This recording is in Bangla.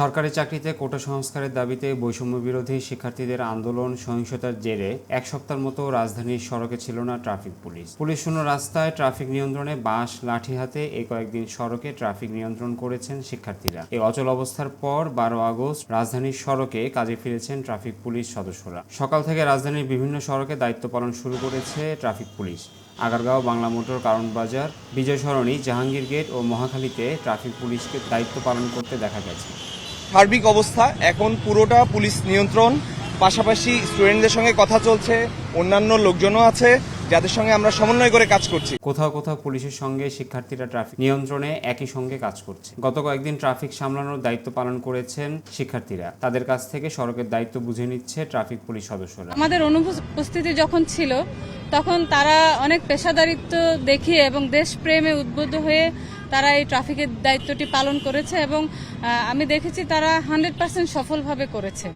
সরকারি চাকরিতে কোটা সংস্কারের দাবিতে বৈষম্য বিরোধী শিক্ষার্থীদের আন্দোলন সহিংসতার জেরে এক সপ্তাহের মতো রাজধানীর সড়কে ছিল না ট্রাফিক পুলিশ। পুলিশ শূন্য রাস্তায় ট্রাফিক নিয়ন্ত্রণে বাঁশ, লাঠি হাতে এই কয়েকদিন সড়কে ট্রাফিক নিয়ন্ত্রণ করেছেন শিক্ষার্থীরা। এই অচল অবস্থার পর বারো আগস্ট রাজধানীর সড়কে কাজে ফিরেছেন ট্রাফিক পুলিশ সদস্যরা। সকাল থেকে রাজধানীর বিভিন্ন সড়কে দায়িত্ব পালন শুরু করেছে traffic police. Agargaon, Bangla motor Karwan Bazar Bijoy Sarani Jahangir gate ও মহাখালীতে ট্রাফিক পুলিশকে দায়িত্ব পালন করতে দেখা গেছে। সার্বিক অবস্থা এখন পুরোটা পুলিশ নিয়ন্ত্রণ পাশাপাশি স্টুডেন্টদের সঙ্গে কথা চলছে অন্যান্য লোকজনও আছে যাদের সঙ্গে আমরা সমন্বয় করে কাজ করছি। কোথাও কোথাও পুলিশের সঙ্গে শিক্ষার্থীরা ট্রাফিক নিয়ন্ত্রণে একই সঙ্গে কাজ করছে। গত কয়েকদিন ট্রাফিক সামলানোর দায়িত্ব পালন করেছেন শিক্ষার্থীরা। তাদের কাছ থেকে সড়কের দায়িত্ব বুঝে নিচ্ছে ট্রাফিক পুলিশ সদস্যরা। আমাদের অনুপস্থিতি যখন ছিল তখন তারা অনেক পেশাদারিত্ব দেখিয়ে এবং দেশপ্রেমে উদ্বুদ্ধ হয়ে তারা এই ট্রাফিকের দায়িত্বটি পালন করেছে এবং আমি দেখেছি তারা হান্ড্রেড পার্সেন্ট সফলভাবে করেছে।